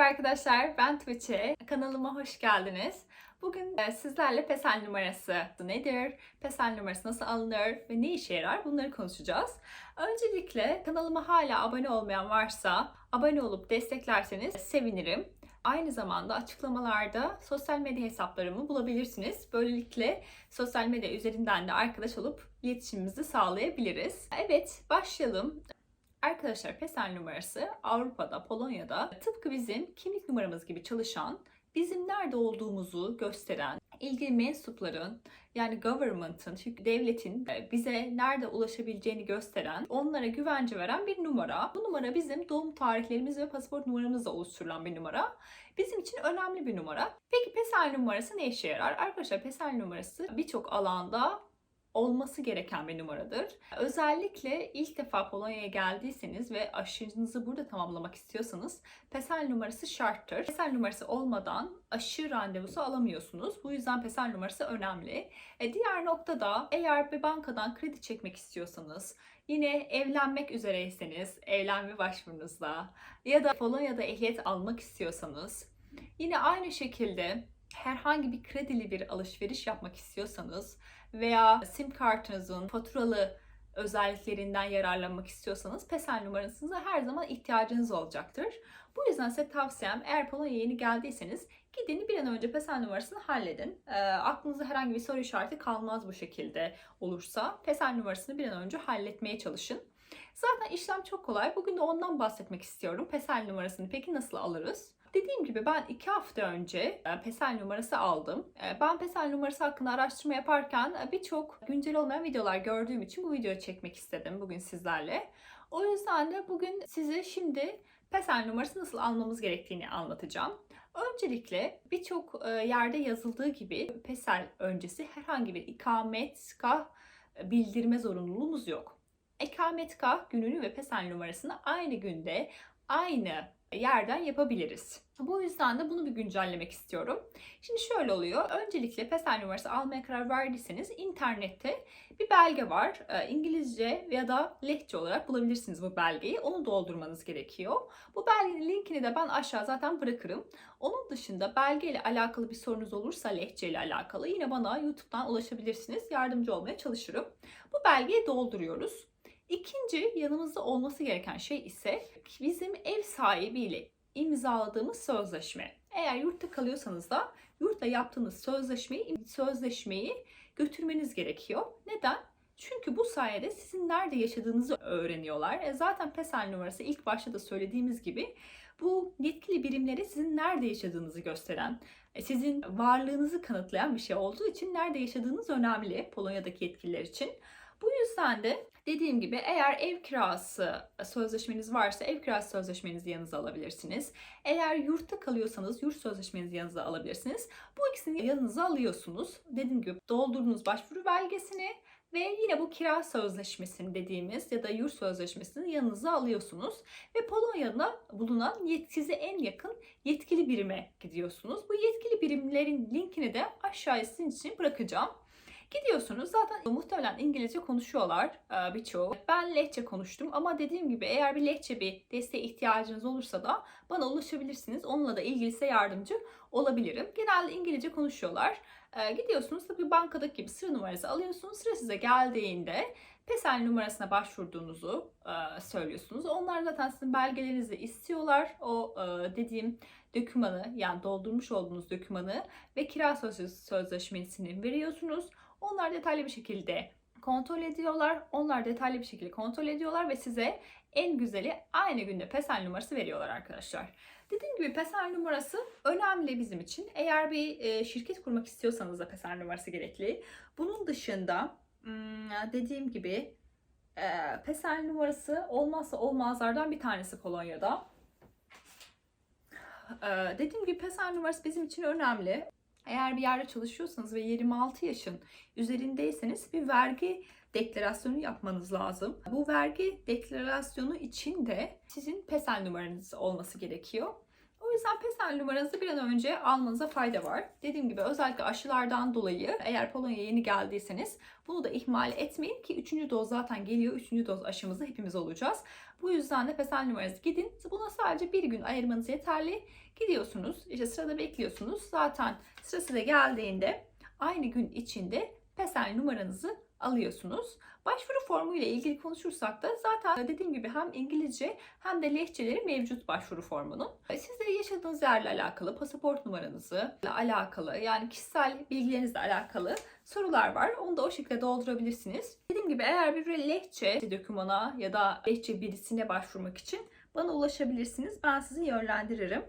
arkadaşlar, ben Tuğçe. Kanalıma hoş geldiniz. Bugün e, sizlerle PESEL numarası nedir, PESEL numarası nasıl alınır ve ne işe yarar bunları konuşacağız. Öncelikle kanalıma hala abone olmayan varsa abone olup desteklerseniz sevinirim. Aynı zamanda açıklamalarda sosyal medya hesaplarımı bulabilirsiniz. Böylelikle sosyal medya üzerinden de arkadaş olup iletişimimizi sağlayabiliriz. Evet, başlayalım. Arkadaşlar PESEL numarası Avrupa'da, Polonya'da tıpkı bizim kimlik numaramız gibi çalışan, bizim nerede olduğumuzu gösteren, ilgili mensupların yani government'ın, devletin bize nerede ulaşabileceğini gösteren, onlara güvence veren bir numara. Bu numara bizim doğum tarihlerimiz ve pasaport numaramızla oluşturulan bir numara. Bizim için önemli bir numara. Peki PESEL numarası ne işe yarar? Arkadaşlar PESEL numarası birçok alanda olması gereken bir numaradır. Özellikle ilk defa Polonya'ya geldiyseniz ve aşınızı burada tamamlamak istiyorsanız PESEL numarası şarttır. PESEL numarası olmadan aşı randevusu alamıyorsunuz. Bu yüzden PESEL numarası önemli. E, diğer nokta da eğer bir bankadan kredi çekmek istiyorsanız, yine evlenmek üzereyseniz evlenme başvurunuzda ya da Polonya'da ehliyet almak istiyorsanız yine aynı şekilde herhangi bir kredili bir alışveriş yapmak istiyorsanız veya sim kartınızın faturalı özelliklerinden yararlanmak istiyorsanız PESEL numarasınıza her zaman ihtiyacınız olacaktır. Bu yüzden size tavsiyem eğer Polonya'ya yeni geldiyseniz gidin bir an önce PESEL numarasını halledin. E, aklınızda herhangi bir soru işareti kalmaz bu şekilde olursa. PESEL numarasını bir an önce halletmeye çalışın. Zaten işlem çok kolay. Bugün de ondan bahsetmek istiyorum. PESEL numarasını peki nasıl alırız? Dediğim gibi ben iki hafta önce e, PESEL numarası aldım. E, Ben PESEL numarası hakkında araştırma yaparken e, birçok güncel olmayan videolar gördüğüm için bu videoyu çekmek istedim bugün sizlerle. O yüzden de bugün size şimdi PESEL numarası nasıl almamız gerektiğini anlatacağım. Öncelikle birçok yerde yazıldığı gibi PESEL öncesi herhangi bir ikametgah bildirme zorunluluğumuz yok. İkametgah gününü ve PESEL numarasını aynı günde aynı yerden yapabiliriz. Bu yüzden de bunu bir güncellemek istiyorum. Şimdi şöyle oluyor. Öncelikle PESEL numarası almaya karar verdiyseniz internette bir belge var. Ee, İngilizce ya da lehçe olarak bulabilirsiniz bu belgeyi. Onu doldurmanız gerekiyor. Bu belgenin linkini de ben aşağı zaten bırakırım. Onun dışında belgeyle alakalı bir sorunuz olursa lehçe ile alakalı yine bana YouTube'dan ulaşabilirsiniz. Yardımcı olmaya çalışırım. Bu belgeyi dolduruyoruz. İkinci yanımızda olması gereken şey ise bizim ev sahibiyle imzaladığımız sözleşme. Eğer yurtta kalıyorsanız da yurtta yaptığınız sözleşmeyi, sözleşmeyi götürmeniz gerekiyor. Neden? Çünkü bu sayede sizin nerede yaşadığınızı öğreniyorlar. E zaten PESEL numarası ilk başta da söylediğimiz gibi bu yetkili birimlere sizin nerede yaşadığınızı gösteren, e, sizin varlığınızı kanıtlayan bir şey olduğu için nerede yaşadığınız önemli Polonya'daki yetkililer için. Bu yüzden de dediğim gibi eğer ev kirası sözleşmeniz varsa ev kirası sözleşmenizi yanınıza alabilirsiniz. Eğer yurtta kalıyorsanız yurt sözleşmenizi yanınıza alabilirsiniz. Bu ikisini yanınıza alıyorsunuz. Dediğim gibi doldurduğunuz başvuru belgesini ve yine bu kira sözleşmesini dediğimiz ya da yurt sözleşmesini yanınıza alıyorsunuz. Ve Polonya'da bulunan size en yakın yetkili birime gidiyorsunuz. Bu yetkili birimlerin linkini de aşağıya sizin için bırakacağım. Gidiyorsunuz zaten muhtemelen İngilizce konuşuyorlar e, birçoğu. Ben lehçe konuştum ama dediğim gibi eğer bir lehçe bir desteğe ihtiyacınız olursa da bana ulaşabilirsiniz. Onunla da ilgili size yardımcı olabilirim. Genelde İngilizce konuşuyorlar. E, gidiyorsunuz tabii bankadaki gibi sıra numarası alıyorsunuz. Sıra size geldiğinde PESEL numarasına başvurduğunuzu e, söylüyorsunuz. Onlar zaten sizin belgelerinizi istiyorlar. O e, dediğim dokümanı yani doldurmuş olduğunuz dokümanı ve kira sözleşmesini veriyorsunuz. Onlar detaylı bir şekilde kontrol ediyorlar. Onlar detaylı bir şekilde kontrol ediyorlar ve size en güzeli aynı günde PESEL numarası veriyorlar arkadaşlar. Dediğim gibi PESEL numarası önemli bizim için. Eğer bir e, şirket kurmak istiyorsanız da PESEL numarası gerekli. Bunun dışında hmm, dediğim gibi e, PESEL numarası olmazsa olmazlardan bir tanesi Polonya'da. E, dediğim gibi PESEL numarası bizim için önemli. Eğer bir yerde çalışıyorsanız ve 26 yaşın üzerindeyseniz bir vergi deklarasyonu yapmanız lazım. Bu vergi deklarasyonu için de sizin PESEL numaranız olması gerekiyor. Yüzden PESEL numaranızı bir an önce almanıza fayda var. Dediğim gibi özellikle aşılardan dolayı eğer Polonya'ya yeni geldiyseniz bunu da ihmal etmeyin ki 3. doz zaten geliyor. 3. doz aşımızı hepimiz olacağız. Bu yüzden de PESEL numaranızı gidin. Buna sadece bir gün ayırmanız yeterli. Gidiyorsunuz, işte sırada bekliyorsunuz. Zaten sırası da geldiğinde aynı gün içinde PESEL numaranızı alıyorsunuz. Başvuru formu ile ilgili konuşursak da zaten dediğim gibi hem İngilizce hem de lehçeleri mevcut başvuru formunun. Siz de yaşadığınız yerle alakalı, pasaport numaranızı alakalı yani kişisel bilgilerinizle alakalı sorular var. Onu da o şekilde doldurabilirsiniz. Dediğim gibi eğer bir lehçe dokümana ya da lehçe birisine başvurmak için bana ulaşabilirsiniz. Ben sizi yönlendiririm.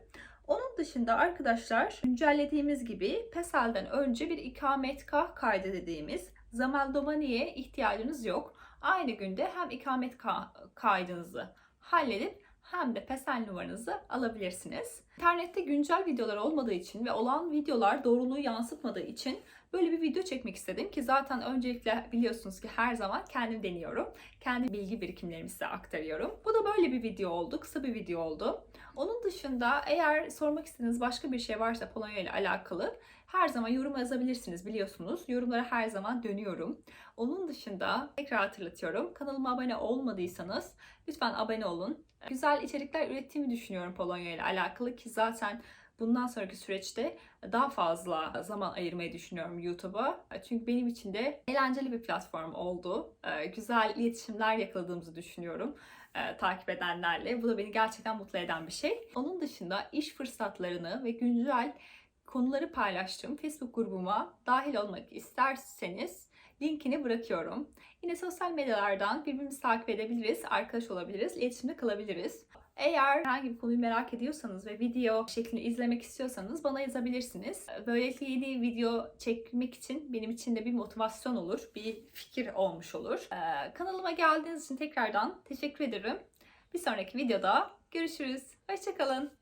Onun dışında arkadaşlar güncellediğimiz gibi PESEL'den önce bir ikametgah kaydı dediğimiz Zamaldomani'ye ihtiyacınız yok. Aynı günde hem ikamet ka- kaydınızı halledip hem de PESEL numaranızı alabilirsiniz. İnternette güncel videolar olmadığı için ve olan videolar doğruluğu yansıtmadığı için böyle bir video çekmek istedim ki zaten öncelikle biliyorsunuz ki her zaman kendim deniyorum. Kendi bilgi birikimlerimi size aktarıyorum. Bu da böyle bir video oldu. Kısa bir video oldu. Onun dışında eğer sormak istediğiniz başka bir şey varsa Polonya ile alakalı her zaman yorum yazabilirsiniz biliyorsunuz. Yorumlara her zaman dönüyorum. Onun dışında tekrar hatırlatıyorum. Kanalıma abone olmadıysanız lütfen abone olun. Güzel içerikler ürettiğimi düşünüyorum Polonya ile alakalı ki zaten bundan sonraki süreçte daha fazla zaman ayırmayı düşünüyorum YouTube'a. Çünkü benim için de eğlenceli bir platform oldu. Ee, Güzel iletişimler yakaladığımızı düşünüyorum e, takip edenlerle. Bu da beni gerçekten mutlu eden bir şey. Onun dışında iş fırsatlarını ve güncel konuları paylaştığım Facebook grubuma dahil olmak isterseniz linkini bırakıyorum. Yine sosyal medyalardan birbirimizi takip edebiliriz, arkadaş olabiliriz, iletişimde kalabiliriz. Eğer herhangi bir konuyu merak ediyorsanız ve video şeklini izlemek istiyorsanız bana yazabilirsiniz. Böylelikle yeni video çekmek için benim için de bir motivasyon olur, bir fikir olmuş olur. Ee, kanalıma geldiğiniz için tekrardan teşekkür ederim. Bir sonraki videoda görüşürüz. Hoşçakalın.